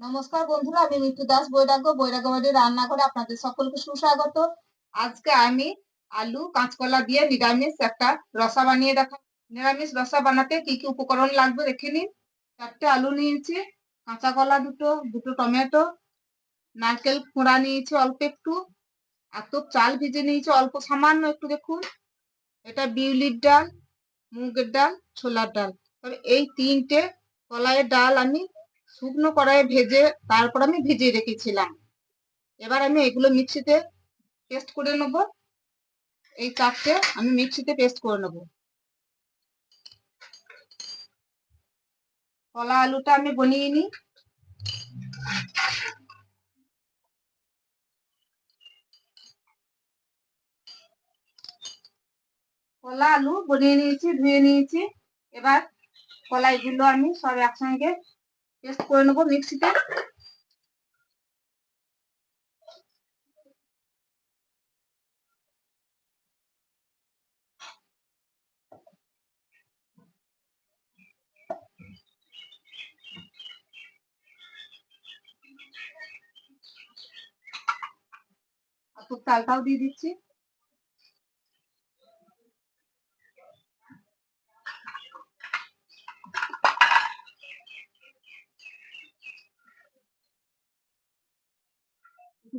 নমস্কার বন্ধুরা, আমি ঋতু দাস বৈরাগ্য বৈরাগ্য বাড়ির রান্না করে আপনাদের সকলকে সুস্বাগত। আজকে আমি আলু, কাঁচকলা দিয়ে নিরামিষ একটা রসা বানিয়ে দেখা নিরামিষ রসা বানাতে কি কি উপকরণ লাগবে দেখে নিন। চারটে আলু নিয়েছি কাঁচা কলা দুটো দুটো টমেটো, নারকেল কোড়া নিয়েছি অল্প একটু এত চাল ভিজে নিয়েছি অল্প সামান্য একটু দেখুন। এটা বিউলির ডাল, মুগের ডাল, ছোলার ডাল। তবে এই তিনটে কলাইয়ের ডাল আমি শুকনো কড়াইয়ে ভেজে তারপর আমি ভিজিয়ে রেখেছিলাম। এবার আমি এগুলো মিক্সিতে পেস্ট করে নেব। এই চারটে আমি মিক্সিতে পেস্ট করে নেব। কলা আলুটা আমি বনিয়ে নিই। কলা আলু বনিয়ে নিয়েছি, ধুয়ে নিয়েছি। এবার কলাইগুলো আমি সব একসঙ্গে পেস্ট করে নেব মিক্সিতে আর চালটাও দিয়ে দিচ্ছি।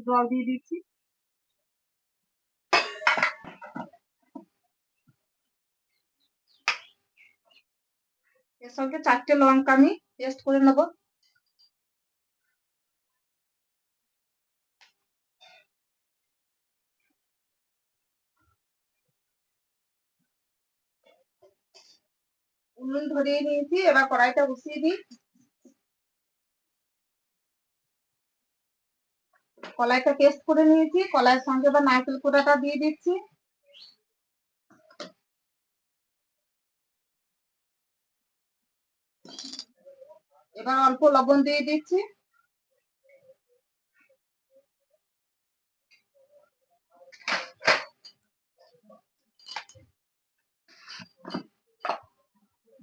জল দিয়ে দিচ্ছি এর চারটে লঙ্কা আমি পেস্ট করে নেব উনুন ধরিয়ে নিয়েছি এবার কড়াইটা বসিয়ে দিই কলাইটা পেস্ট করে নিয়েছি, কলাইয়ের সঙ্গে এবার নারকেল কোড়াটা দিয়ে দিচ্ছি। এবার অল্প লবণ দিয়ে দিচ্ছি।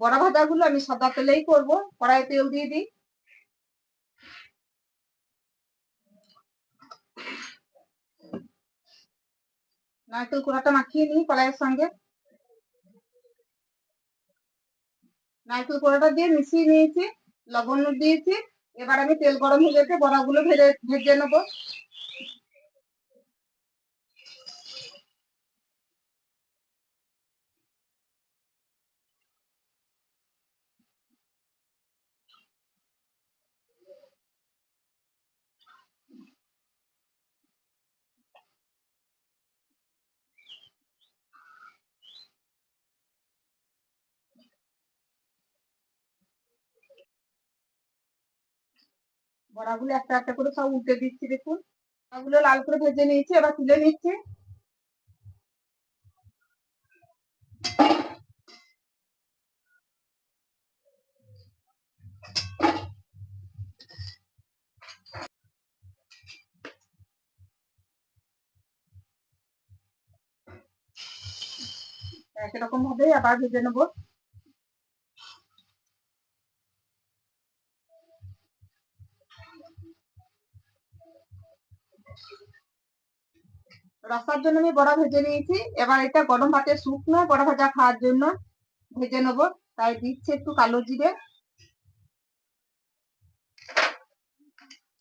বড়া ভাজাগুলো আমি সাদা তেলেই করব কড়াই তেল দিয়ে দিই। নারকেল কোড়াটা মাখিয়ে নিই কলাইয়ের সঙ্গে। নারকেল কোড়াটা দিয়ে মিশিয়ে নিয়েছি, লবণ দিয়েছি। এবার আমি তেল গরম হয়ে গেছে, বড়াগুলো ভেজে ভেজে নেব। বড়াগুলো একটা একটা করে সব উল্টে দিচ্ছি, দেখুন। বড়াগুলো লাল করে ভেজে নিয়েছি, এবার তুলে নিচ্ছি। একই রকম ভাবে আবার ভেজে নেব। রসার জন্য আমি বড়া ভেজে নিয়েছি। এবার এটা গরম ভাতে শুকনো বড়া ভাজা খাওয়ার জন্য ভেজে নেব। তাই দিচ্ছে একটু কালো জিরে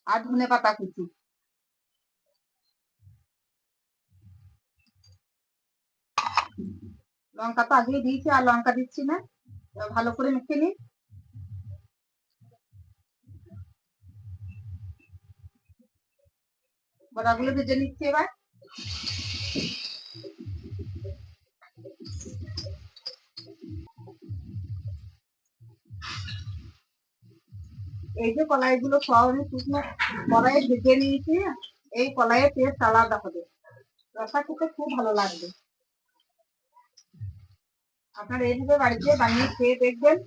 আর ধনে পাতা কুচি। লঙ্কা তো আগেই দিয়েছি, আর লঙ্কা দিচ্ছি না। ভালো করে মেখে নিই। বড়াগুলো ভেজে নিচ্ছি এবার। এই যে কলাই গুলো সব আমি শুকনো কড়াইয়ে ভেজে নিয়েছি, এই কলাইয়ের টেস্ট আলাদা হবে। রসা খেতে খুব ভালো লাগবে। আপনারা এইভাবে বাড়িতে বানিয়ে খেয়ে দেখবেন,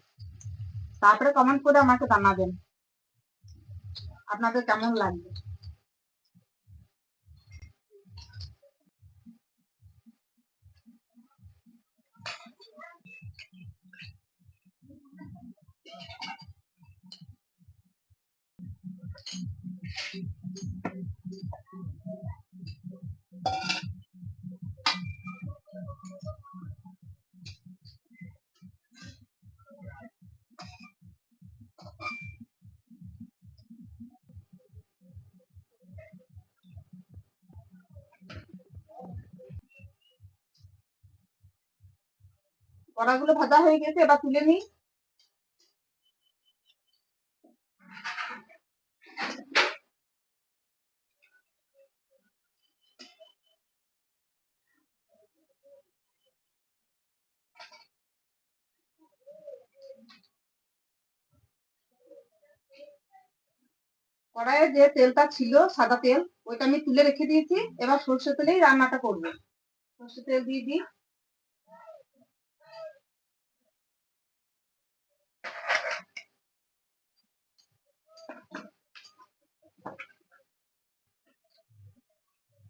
তারপরে কমেন্ট করে আমাকে জানাবেন। আপনাদের কেমন লাগবে? বড়াগুলো ভাজা হয়ে গেছে এবার তুলে নিই। কড়াইয়ে যে তেলটা ছিল, সাদা তেল, ওইটা আমি তুলে রেখে দিয়েছি। এবার সর্ষে তেলেই রান্নাটা করব। সর্ষে তেল দিয়ে দিই।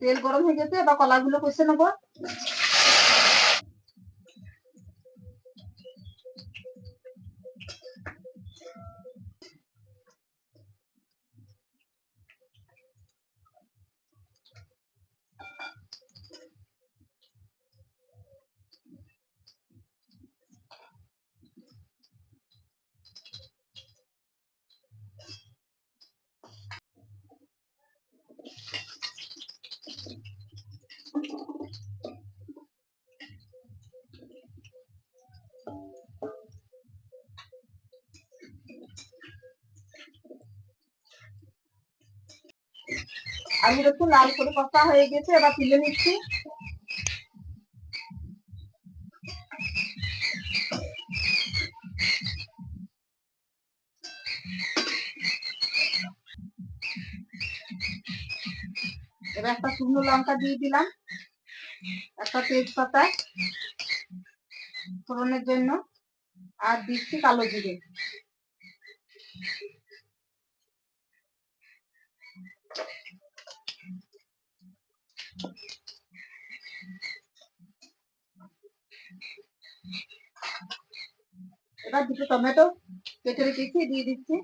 তেল গরম হয়ে গেছে, এবার কলাগুলো কষে নেব। আলু একটু লাল করে কষা হয়ে গেছে, এবার তুলে নিচ্ছি। এবার একটা শুকনো লঙ্কা দিয়ে দিলাম, একটা তেজপাতা ফোড়নের জন্য, আর দিচ্ছি কালো জিরে। এবার দুটো টমেটো কেটে রেখেছি, দিয়ে দিচ্ছি।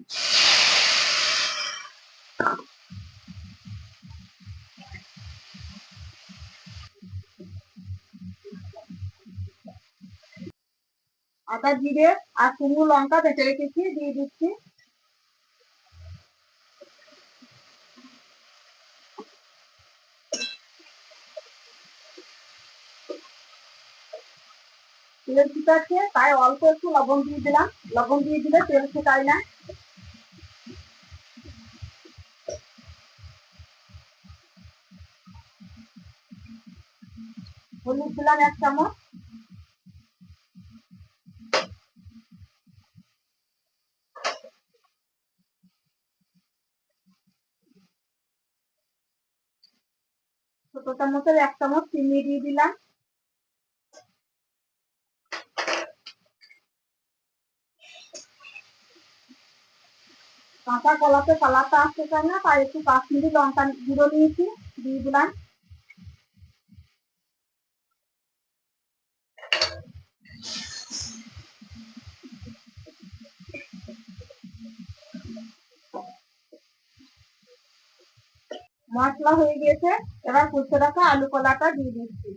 আদা, জিরে আর কুমড়ো লঙ্কা বেঁচে রেখেছি, দিয়ে দিচ্ছি। তেল ফুটাচ্ছে তাই অল্প একটু লবণ দিয়ে দিলাম। লবণ দিয়ে দিলে তেল ফুটায় না। হলুদ দিলাম এক চামচ। ছোট চামচের এক চামচ চিনি দিয়ে দিলাম। কাঁচা কলাতে কালারটা আসতে চায় না, তাই একটু কাশ্মীরি লঙ্কা গুঁড়ো নিয়েছি, দিয়ে দিলাম। মশলা হয়ে গেছে, এবার কুচে রাখা আলু কলাটা দিয়ে দিচ্ছি।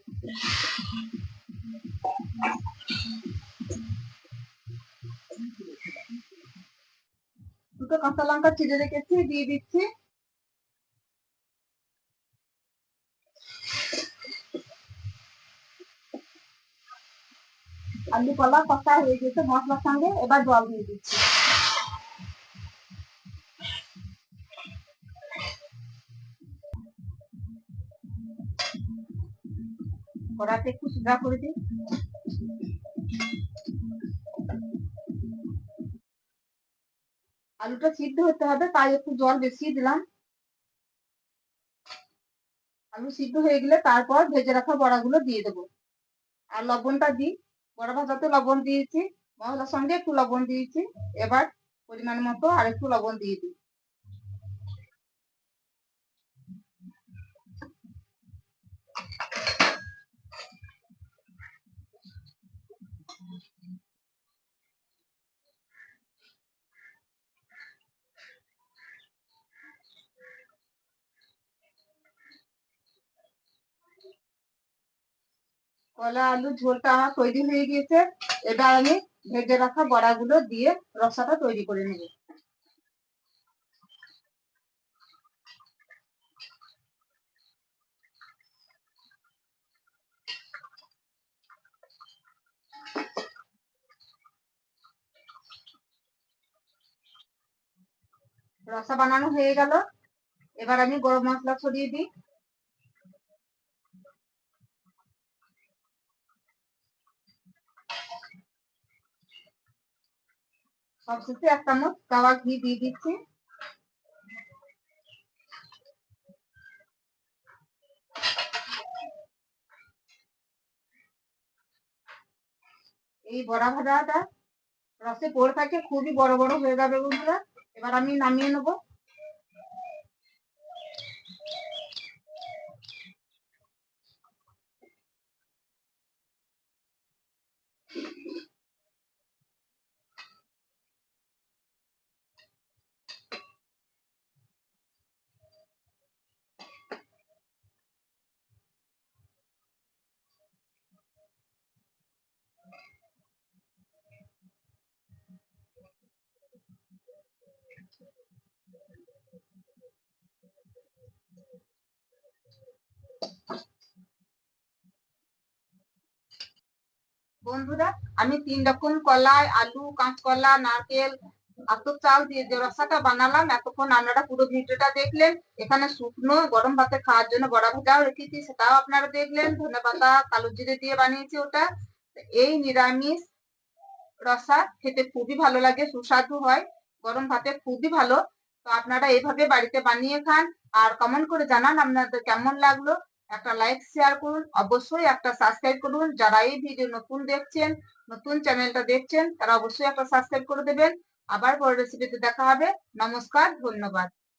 দুটো কাঁচা লঙ্কা চিড়ে রেখেছি, দিয়ে দিচ্ছি। আলু কলা কষা হয়ে গেছে মশলার সঙ্গে, এবার জল দিয়ে দিচ্ছি। কড়াতে একটু সুদা করে দিই। আলুটা সিদ্ধ হতে হবে, তাই একটু জল বেশি দিলাম। আলু সিদ্ধ হয়ে গেলে তারপর ভেজে রাখা বড়াগুলো দিয়ে দেবো। আর লবণটা দিই। বড়া ভাজাতে লবণ দিয়েছি, মশলার সঙ্গে একটু লবণ দিয়েছি। এবার পরিমাণ মতো আর একটু লবণ দিয়ে দিই। কলা, আলু ঝোলটা আমার তৈরি হয়ে গিয়েছে। এবার আমি ভেজে রাখা বড়াগুলো দিয়ে রসাটা তৈরি করে নেব। রসা বানানো হয়ে গেল। এবার আমি গরম মশলা ছড়িয়ে দিই। সবশেষে এক চামচ কাওয়া ঘি দিয়ে দিচ্ছি। এই বড়া ভাজাটা রসে পড়ে থাকে, খুবই বড় বড় হয়ে যাবে বন্ধুরা। এবার আমি নামিয়ে নেব বন্ধুরা আমি তিন রকম কলাই, আলু, কাঁচকলা, নারকেল, আতপ চাল দিয়ে যে রসাটা বানালাম, এতক্ষণ আপনারা পুরো ভিডিওটা দেখলেন। এখানে শুকনো গরম ভাতে খাওয়ার জন্য বড়া ভাজাও রেখেছি, সেটাও আপনারা দেখলেন। ধনে পাতা, কালো জিরে দিয়ে বানিয়েছি ওটা। এই নিরামিষ রসা খেতে খুবই ভালো লাগে, সুস্বাদু হয়, গরম ভাতে খুবই ভালো। তো আপনারা এইভাবে বাড়িতে বানিয়ে খান, আর কমেন্ট করে জানান আপনাদের কেমন লাগল। একটা লাইক শেয়ার করুন। অবশ্যই একটা সাবস্ক্রাইব করুন। যারা এই ভিডিও নতুন দেখছেন, নতুন চ্যানেলটা দেখছেন, তারা অবশ্যই একটা সাবস্ক্রাইব করে দেবেন। আবার পরের রেসিপিতে দেখা হবে। নমস্কার, ধন্যবাদ।